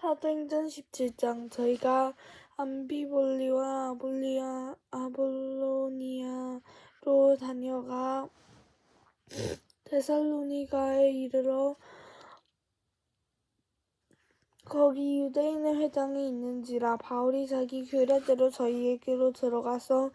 사도행전 17장. 저희가 암비볼리와 아볼리아, 아볼로니아로 다녀가 데살로니가에 이르러 거기 유대인의 회당이 있는지라 바울이 자기 규례대로 저희에게로 들어가서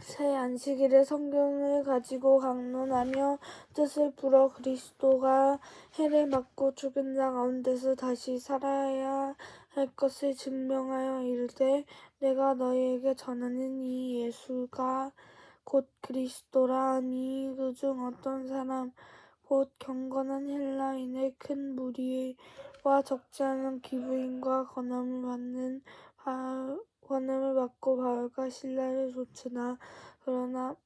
새 안식일에 성경을 가지고 강론하며 뜻을 풀어 그리스도가 해를 맞고 죽은 자 가운데서 다시 살아야 할 것을 증명하여 이르되 내가 너희에게 전하는 이 예수가 곧 그리스도라 하니 그중 어떤 사람 곧 경건한 헬라인의 큰 무리와 적지 않은 기부인과 권함을 받는 바, 권함을 받고 바울과 신라를 좇으나 그러나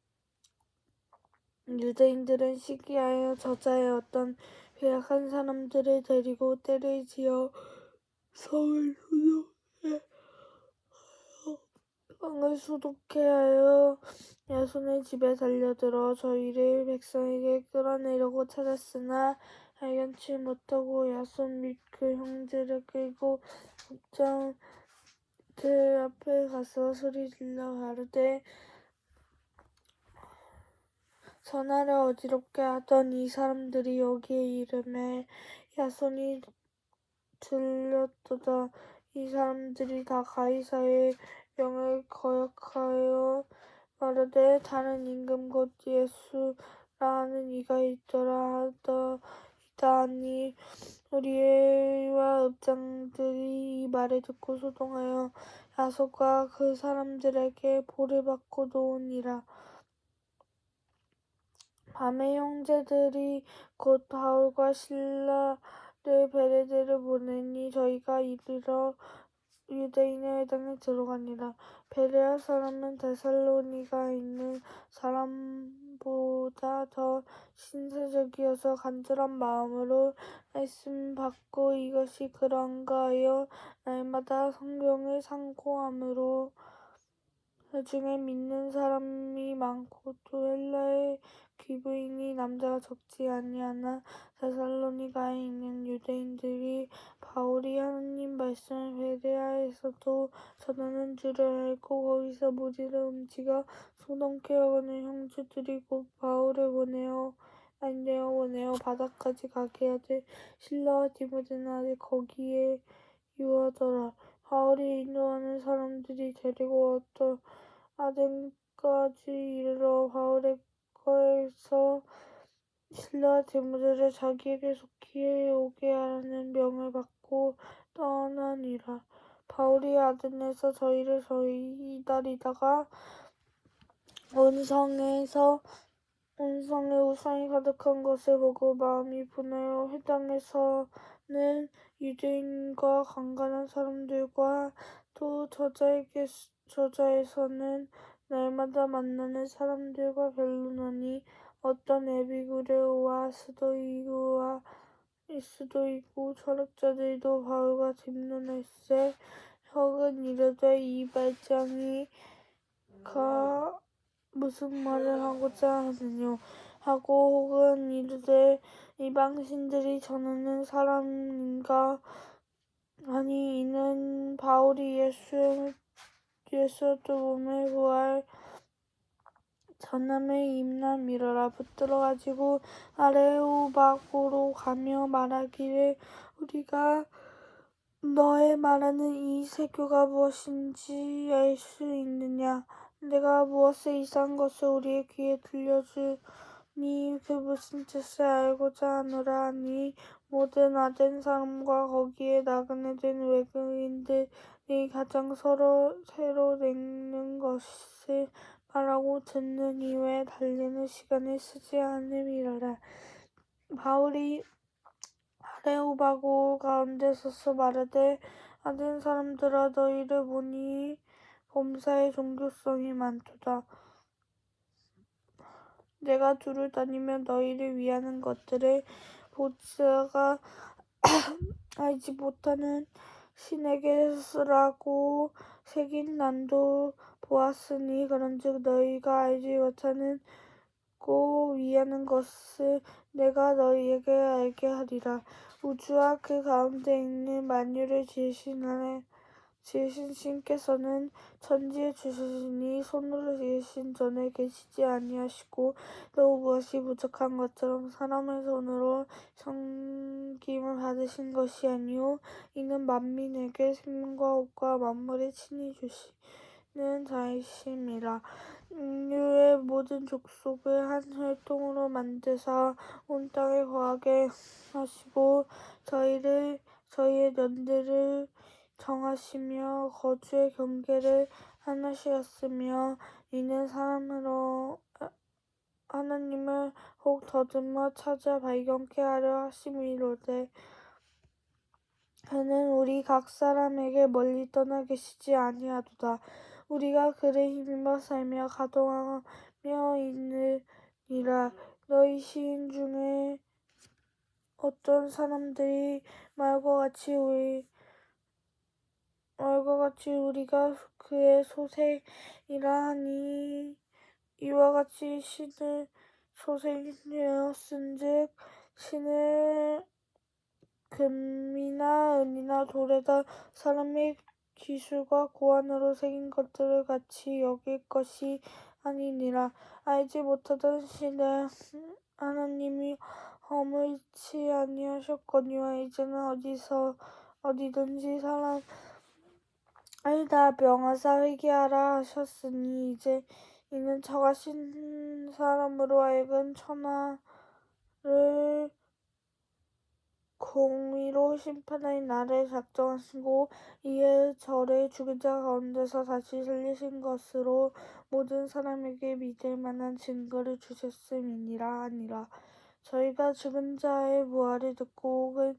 유대인들은 시기하여 저자의 어떤 괴악한 사람들을 데리고 때를 지어 성을 소독해 성을 소독해 하여 야손의 집에 달려들어 저희를 백성에게 끌어내려고 찾았으나 발견치 못하고 야손 및 그 형제를 끌고 국장 들 앞에 가서 소리 질러 가로되 전하를 어지럽게 하던 이 사람들이 여기에 이름에 야손이 들렸도다. 이 사람들이 다 가이사의 명을 거역하여 말하되 다른 임금 곧 예수라 하는 이가 있더라 하더 이다 하니 우리와 읍장들이 이 말을 듣고 소동하여 야손과 그 사람들에게 보를 받고 놓으니라. 밤에 형제들이 곧 바울과 신라를 베레데로 보내니 저희가 이르러 유대인의 회당에 들어가니라. 베레아 사람은 데살로니가에 있는 사람 보다 더 신세적이어서 간절한 마음으로 말씀 받고 이것이 하여 날마다 성경을 상고함으로 그 중에 믿는 사람이 많고 또 헬라의 귀부인이 남자가 적지 아니하나 데살로니가에 있는 유대인들이 바울이 하나님 말씀을 베레아에서도 전하는 줄을 알고 거기서 무리를 움직여 소동케 하고는 형제들이 곧 바울을 보내어 안내어 보내어 바다까지 가게 하되 신라와 디모데는 아직 거기에 유하더라. 바울이 인도하는 사람들이 데리고 어떤 아덴까지 이르러 바울의 거에서 신라와 디모데를 자기에게 속히 오게 하라는 명을 받고 떠나니라. 바울이 아덴에서 저희를 저희 기다리다가 온 성에서 온 성에 우상이 가득한 것을 보고 마음이 분하여 회당에서는 유대인과 강간한 사람들과 또 저자에게 저자에서는 날마다 만나는 사람들과 변론하니 어떤 에비구레오와 스도이구와 스도이고 철학자들도 바울과 뒷론할세 혹은 이르되 이 말장이 가 무슨 말을 하고자 하느뇨? 하고 혹은 이르되 이방신들이 전하는 사람인가? 아니 이는 바울이 예수 예수 또 몸의 부활 전함의 임남이러라. 붙들어 가지고 아레오바고로 가며 말하기를 우리가 너의 말하는 이 세교가 무엇인지 알 수 있느냐? 내가 무엇에 이상한 것을 우리의 귀에 들려주 니그 무슨 뜻을 알고자 하노라 하니 모든 아덴 사람과 거기에 나그네 된 외국인들이 가장 서로 새로 내는 것을 말하고 듣는 이외에 달리는 시간을 쓰지 않음이러라. 바울이 아레오바고 가운데 서서 말하되 아덴 사람들아 너희를 보니 범사의 종교성이 많도다. 내가 두루 다니며 너희를 위하는 것들을 보다가 알지 못하는 신에게 쓰라고 새긴 난도 보았으니 그런즉 너희가 알지 못하는 고 위하는 것을 내가 너희에게 알게 하리라. 우주와 그 가운데 있는 만유를 지으신 하나 지으신 신께서는 천지에 주시니 손으로 지으신 전에 계시지 아니하시고 또 무엇이 부족한 것처럼 사람의 손으로 섬김을 받으신 것이 아니요 이는 만민에게 생명과 호흡과 만물을 친히 주시는 자이심이라. 인류의 모든 족속을 한 혈통으로 만드사 온 땅에 거하게 하시고 저희를 저희의 년들을 정하시며 거주의 경계를 하나시었으며 이는 사람으로 하나님을 혹 더듬어 찾아 발견케 하려 하심이로되 그는 우리 각 사람에게 멀리 떠나 계시지 아니하도다. 우리가 그를 힘입어 살며 가동하며 있느니라. 너희 시인 중에 어떤 사람들이 말과 같이 우리 같이 우리가 그의 소생이라 하니 이와 같이 신을 소생되었은즉 신을 금이나 은이나 돌에다 사람의 기술과 고안으로 새긴 것들을 같이 여길 것이 아니니라. 알지 못하던 신을 하나님이 허물치 아니하셨거니와 이제는 어디서 어디든지 사람 을다 명하사 회개하라 하셨으니 이제 이는 저가 신 사람으로 하여금 천하를 공의로 심판할 날을 작정하시고 이에 저를 죽은 자 가운데서 다시 살리신 것으로 모든 사람에게 믿을 만한 증거를 주셨음이니라 하니라. 저희가 죽은 자의 부활을 듣고 혹은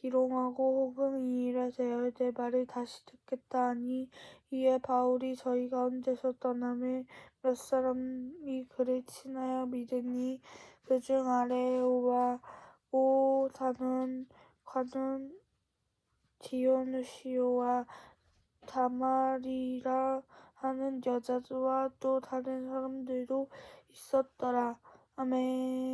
기롱하고 혹은 이 일에 대하여 내 말을 다시 듣겠다 하니 이에 바울이 저희 가운데서 떠나매 몇 사람이 그를 친하여 믿으니 그 중 아레오와 오 다는 가는 디오누시오와 다말이라 하는 여자와 또 다른 사람들도 있었더라. 아멘.